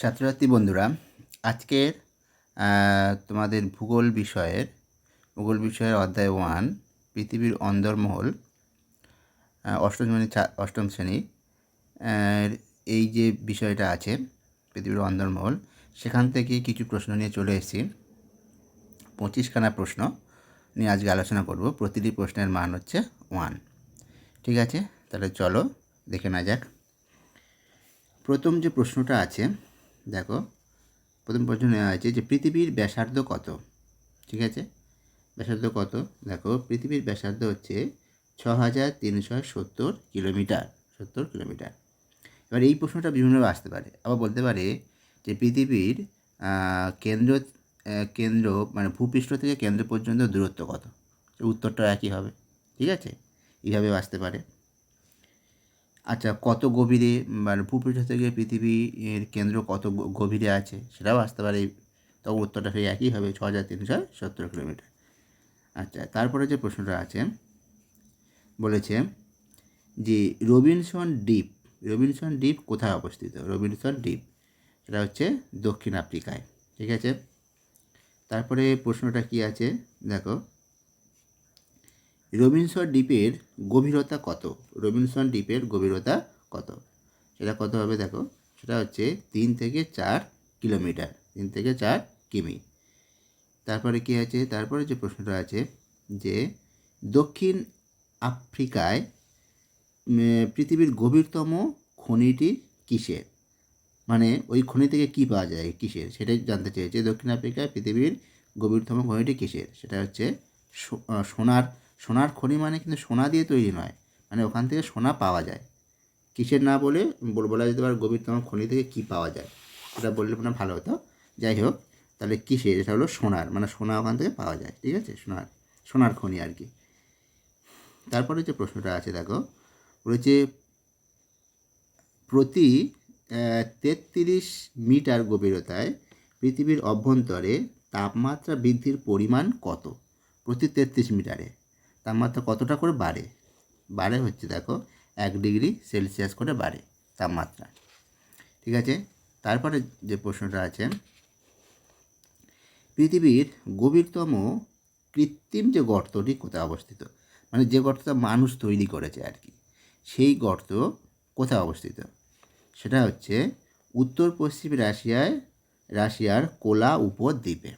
ছাত্রছাত্রী বন্ধুরা, আজকের তোমাদের ভূগোল বিষয়ের ভূগোল বিষয়ের অধ্যায় ওয়ান পৃথিবীর অন্দরমহল অষ্টম শ্রেণি অষ্টম শ্রেণি এই যে বিষয়টা আছে, পৃথিবীর অন্দরমহল, সেখান থেকে কিছু প্রশ্ন নিয়ে চলে এসেছি। পঁচিশখানা প্রশ্ন নিয়ে আজকে আলোচনা করব, প্রতিটি প্রশ্নের মান হচ্ছে ওয়ান ঠিক আছে? তাহলে চলো, দেখে না যাক। প্রথম যে প্রশ্নটা আছে দেখো, প্রথম প্রশ্ন নেওয়া হয়েছে যে পৃথিবীর ব্যাসার্ধ কত? ঠিক আছে? ব্যাসার্ধ কত? দেখো, পৃথিবীর ব্যাসার্ধ হচ্ছে ছ হাজার তিনশো সত্তর কিলোমিটার সত্তর কিলোমিটার। এবার এই প্রশ্নটা বিভিন্নভাবে আসতে পারে। আবার বলতে পারে যে পৃথিবীর কেন্দ্র কেন্দ্র মানে ভূপৃষ্ঠ থেকে কেন্দ্র পর্যন্ত দূরত্ব কত? উত্তরটা একই হবে। ঠিক আছে? এইভাবেও আসতে পারে। আচ্ছা কত গভীরে মানে ভূপৃষ্ঠ থেকে পৃথিবীর কেন্দ্র কত গভীরে আছে সেটাও আসতে পারে। তখন উত্তরটা সেই একই হবে ছ হাজার তিনশো সত্তর কিলোমিটার। আচ্ছা তারপরে যে প্রশ্নটা আছে, বলেছে যে রবিনসন দ্বীপ রবিনসন দ্বীপ কোথায় অবস্থিত? রবিনসন দ্বীপ, সেটা হচ্ছে দক্ষিণ আফ্রিকায়, ঠিক আছে? তারপরে প্রশ্নটা কি আছে? দেখো রবিনসন দ্বীপের গভীরতা কত? রবিনসন দ্বীপের গভীরতা কত? সেটা কত হবে দেখো? সেটা হচ্ছে তিন থেকে চার কিলোমিটার। তিন থেকে চার কিমি। তারপরে কি আছে? তারপরে যে প্রশ্নটা আছে যে দক্ষিণ আফ্রিকায় পৃথিবীর গভীরতম খনিটি কিসের মানে ওই খনি থেকে কী পাওয়া যায়? কিসের? সেটাই জানতে চেয়েছে দক্ষিণ আফ্রিকায় পৃথিবীর গভীরতম খনিটি কিসের? সেটা হচ্ছে সোনার সোনার খনি মানে কিন্তু সোনা দিয়ে তৈরি নয় মানে ওখান থেকে সোনা পাওয়া যায়। কিসের না বলে বলা যেতে পারে গভীরতম খনি থেকে কী পাওয়া যায়, সেটা বললে মানে ভালো হতো। যাই হোক, তাহলে কিসের? এটা হলো সোনার মানে সোনা ওখান থেকে পাওয়া যায়, ঠিক আছে? সোনার সোনার খনি আর কি। তারপরে যে প্রশ্নটা আছে, দেখো, বলেছে প্রতি তেত্রিশ মিটার গভীরতায় পৃথিবীর অভ্যন্তরে তাপমাত্রা বৃদ্ধির পরিমাণ কত? প্রতি তেত্রিশ মিটারে। তাপমাত্রা কতটা করে বাড়ে? বাড়ে হচ্ছে দেখো এক ডিগ্রি সেলসিয়াস করে বাড়ে তাপমাত্রা। ঠিক আছে? তারপরে যে প্রশ্নটা আছে, পৃথিবীর গভীরতম কৃত্রিম যে গর্তটি কোথায় অবস্থিত? মানে যে গর্তটা মানুষ তৈরি করেছে আর কি, সেই গর্ত কোথায় অবস্থিত? সেটা হচ্ছে উত্তর পশ্চিম রাশিয়ায়, রাশিয়ার কোলা উপদ্বীপে।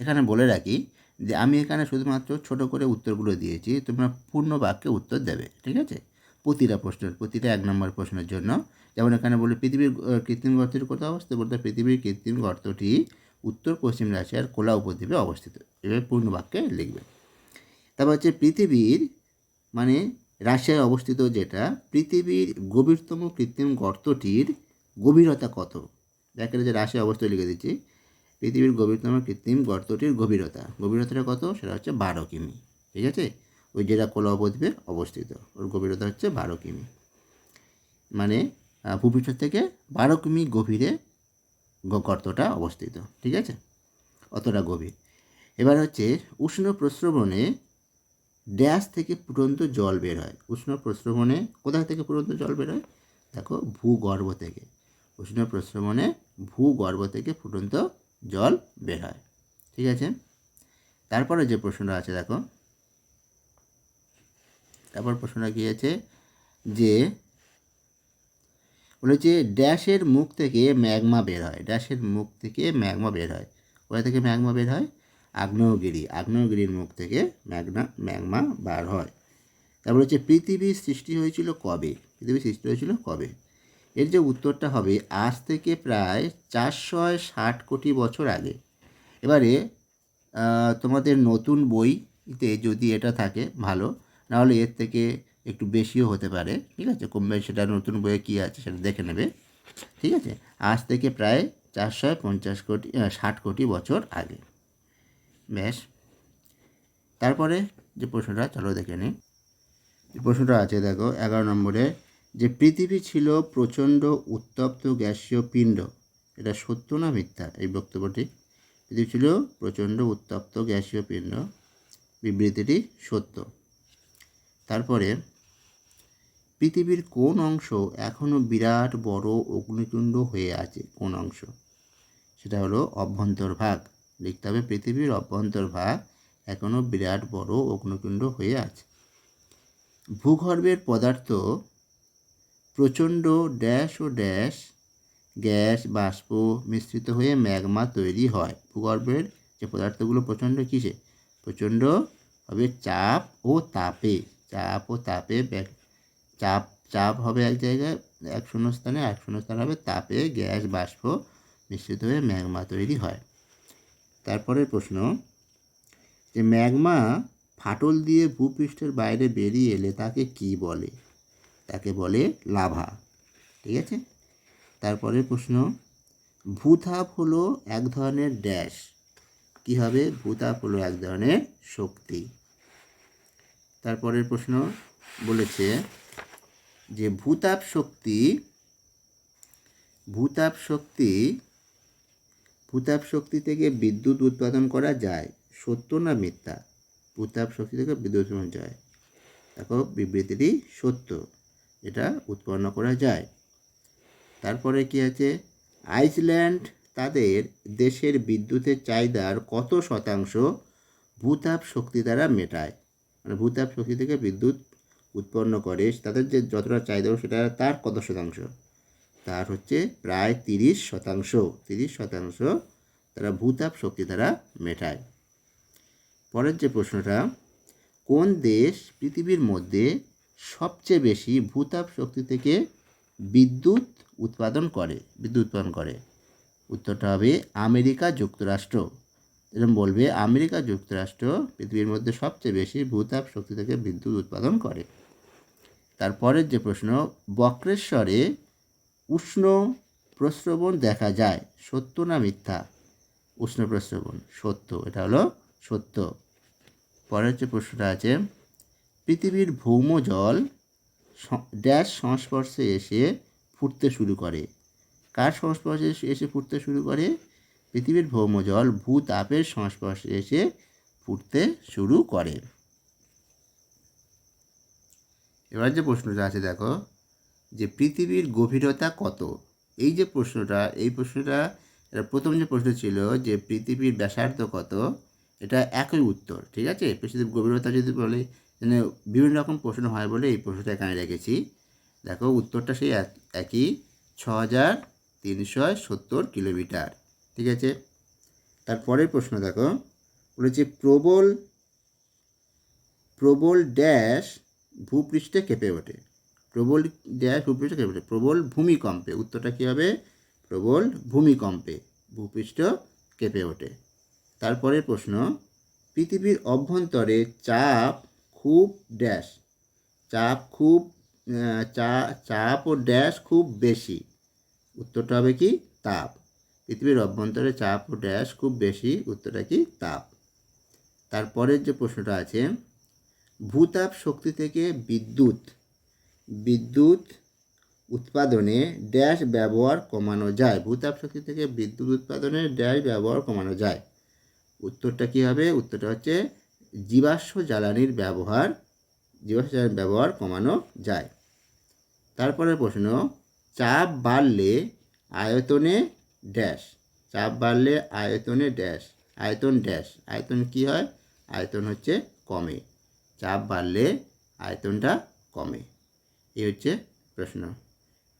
এখানে বলে রাখি যে আমি এখানে শুধুমাত্র ছোট করে উত্তরগুলো দিয়েছি, তোমরা পূর্ণ বাক্যে উত্তর দেবে, ঠিক আছে? প্রতিটা প্রশ্নের, প্রতিটা এক নম্বর প্রশ্নের জন্য। যেমন এখানে বলে পৃথিবীর কৃত্রিম গর্তের কোথাও অবস্থিত? বলতে পৃথিবীর কৃত্রিম গর্তটি উত্তর, পশ্চিম রাশিয়ার কোলা উপদ্বীপে অবস্থিত। এভাবে পূর্ণ বাক্যে লিখবে। তারপর হচ্ছে, পৃথিবীর মানে রাশিয়ায় অবস্থিত যেটা, পৃথিবীর গভীরতম কৃত্রিম গর্তটির গভীরতা কত? দেখেন যে রাশিয়া অবস্থিত লিখে দিচ্ছি। পৃথিবীর গভীরতম কৃত্রিম গর্তটির গভীরতা। গভীরতাটা কত? সেটা হচ্ছে বারো কিমি। ঠিক আছে? ওই যেটা কোলা উপদ্বীপে অবস্থিত। ওর গভীরতা হচ্ছে বারো কিমি। মানে ভূপৃষ্ঠ থেকে বারো কিমি গভীরে গর্তটা অবস্থিত। ঠিক আছে? অতটা গভীর। এবার হচ্ছে উষ্ণ প্রস্রবণে ড্যাশ থেকে ফুটন্ত জল বের হয়। উষ্ণ প্রস্রবণে কোথা থেকে পুরন্ত জল বের হয়? দেখো, ভূগর্ভ থেকে। উষ্ণ প্রস্রবণে ভূগর্ভ থেকে ফুটন্ত জল বের হয়। ঠিক আছে? তারপরে যে প্রশ্নটা আছে, দেখো। তারপর প্রশ্নটা কী আছে? যে বলেছে ড্যাশের মুখ থেকে ম্যাগমা বের হয়। ড্যাশের মুখ থেকে ম্যাগমা বের হয়। কোথা থেকে ম্যাগমা বের হয়? আগ্নেয়গিরি। আগ্নেয়গিরির মুখ থেকে ম্যাগনা, ম্যাগমা বার হয়। তারপর হচ্ছে পৃথিবীর সৃষ্টি হয়েছিল কবে? পৃথিবীর সৃষ্টি হয়েছিল কবে? এর যে উত্তরটা হবে, আজ থেকে প্রায় চারশো ষাট কোটি বছর আগে। এবারে তোমাদের নতুন বইতে যদি এটা থাকে, ভালো। নাহলে এর থেকে একটু বেশিও হতে পারে। ঠিক আছে? কমবে সেটা নতুন বইয়ে কী আছে সেটা দেখে নেবে। ঠিক আছে? আজ থেকে প্রায় চারশো পঞ্চাশ কোটি ষাট কোটি বছর আগে। ব্যাস। তারপরে যে প্রশ্নটা, চলো দেখে নিই প্রশ্নটা আছে, দেখো, এগারো নম্বরে যে পৃথিবী ছিল প্রচণ্ড উত্তপ্ত গ্যাসীয় পিণ্ড। এটা সত্য না মিথ্যা? এই বক্তব্যটি। পৃথিবী ছিল প্রচণ্ড উত্তপ্ত গ্যাসীয় পিণ্ড। বিবৃতিটি সত্য। তারপরে, পৃথিবীর কোন অংশ এখনও বিরাট বড় অগ্নিকুণ্ড হয়ে আছে? কোন অংশ? সেটা হলো অভ্যন্তরভাগ লিখতে হবে পৃথিবীর অভ্যন্তরভাগ এখনও বিরাট বড় অগ্নিকুণ্ড হয়ে আছে। ভূগর্ভের পদার্থ প্রচণ্ড ড্যাশ ও ড্যাশ, গ্যাস, বাষ্প মিশ্রিত হয়ে ম্যাগমা তৈরি হয়। ভূগর্ভের যে পদার্থগুলো প্রচণ্ড কিসে? প্রচণ্ড হবে চাপ ও তাপে। চাপ ও তাপে চাপ চাপ হবে এক জায়গায়, এক শূন্যস্থানে এক শূন্যস্থান হবে তাপে গ্যাস, বাষ্প মিশ্রিত হয়ে ম্যাগমা তৈরি হয়। তারপরের প্রশ্ন, যে ম্যাগমা ফাটল দিয়ে ভূপৃষ্ঠের বাইরে বেরিয়ে এলে তাকে কি বলে? তাকে বলে লাভা। ঠিক আছে? তারপরের প্রশ্ন, ভূতাপ হলো এক ধরনের ড্যাশ। কি হবে? ভূতাপ হলো এক ধরনের শক্তি। তারপরের প্রশ্ন বলেছে যে, ভূতাপ শক্তি ভূতাপ শক্তি ভূতাপ শক্তি থেকে বিদ্যুৎ উৎপাদন করা যায়। সত্য না মিথ্যা? ভূতাপ শক্তি থেকে বিদ্যুৎ উৎপাদন যায়। দেখো বিবৃতিটি সত্য। এটা উৎপন্ন করা যায়। তারপরে কি আছে? আইসল্যান্ড তাদের দেশের বিদ্যুতের চাহিদার কত শতাংশ ভূতাপ শক্তি দ্বারা মেটায়? মানে ভূতাপ শক্তি থেকে বিদ্যুৎ উৎপন্ন করে, তাদের যে যতটা চাহিদা সেটা তার কত শতাংশ? তার হচ্ছে প্রায় তিরিশ শতাংশ তিরিশ শতাংশ তারা ভূতাপ শক্তি দ্বারা মেটায়। পরের যে প্রশ্নটা, কোন দেশ পৃথিবীর মধ্যে সবচেয়ে বেশি ভূতাপ শক্তি থেকে বিদ্যুৎ উৎপাদন করে, বিদ্যুৎ উৎপাদন করে। উত্তরটা হবে আমেরিকা যুক্তরাষ্ট্র। এরকম বলবে, আমেরিকা যুক্তরাষ্ট্র পৃথিবীর মধ্যে সবচেয়ে বেশি ভূতাপ শক্তি থেকে বিদ্যুৎ উৎপাদন করে। তারপরের যে প্রশ্ন, বক্রেশ্বরে উষ্ণ প্রস্রবণ দেখা যায়, সত্য না মিথ্যা? উষ্ণ প্রস্রবণ, সত্য, এটা হলো সত্য। পরের যে প্রশ্নটা আছে পৃথিবীর ভৌম জল ড্যাশ সংস্পর্শে এসে ফুটতে শুরু করে। কার সংস্পর্শে এসে- ফুটতে শুরু করে? পৃথিবীর ভৌম জল ভূতাপের সংস্পর্শে এসে ফুটতে শুরু করে। এবার যে প্রশ্নটা আছে দেখো, যে পৃথিবীর গভীরতা কত? এই যে প্রশ্নটা, এই প্রশ্নটা প্রথম যে প্রশ্ন ছিল যে পৃথিবীর ব্যাসার্ধ কত, এটা একই উত্তর, ঠিক আছে? পৃথিবীর গভীরতা যদি বলে বিভিন্ন রকম প্রশ্ন হয় বলে এই প্রশ্নটা এখানে রেখেছি। দেখো, উত্তরটা সেই এক- একই ছ হাজার তিনশো সত্তর কিলোমিটার, ঠিক আছে? তারপরের প্রশ্ন দেখো, বলেছে প্রবল প্রবল ড্যাশ ভূপৃষ্ঠে কেঁপে ওঠে। প্রবল ড্যাশ ভূপৃষ্ঠে কেঁপে ওঠে। প্রবল ভূমিকম্পে, উত্তরটা কী হবে? প্রবল ভূমিকম্পে ভূপৃষ্ঠ কেঁপে ওঠে। তারপরের প্রশ্ন, পৃথিবীর অভ্যন্তরে চাপ খুব ড্যাশ চাপ খুব চা, চাপ ও ড্যাশ খুব বেশি। উত্তরটা হবে কি? তাপ। পৃথিবীর অভ্যন্তরে চাপ ও ড্যাশ খুব বেশি, উত্তরটা কি? তাপ। তারপরের যে প্রশ্নটা আছে, ভূতাপ শক্তি থেকে বিদ্যুৎ বিদ্যুৎ উৎপাদনে ড্যাশ ব্যবহার কমানো যায়। ভূতাপ শক্তি থেকে বিদ্যুৎ উৎপাদনে ড্যাশ ব্যবহার কমানো যায়। উত্তরটা কী হবে? উত্তরটা হচ্ছে জীবাশ্ম জ্বালানির ব্যবহার, জীবাশ্ম জ্বালানির ব্যবহার কমানো যায়। তারপরে প্রশ্ন, চাপ বাড়লে আয়তনে ড্যাশ। চাপ বাড়লে আয়তনে ড্যাশ। আয়তন ড্যাশ। আয়তন কি হয়? আয়তন হচ্ছে কমে। চাপ বাড়লে আয়তনটা কমে। এই হচ্ছে প্রশ্ন।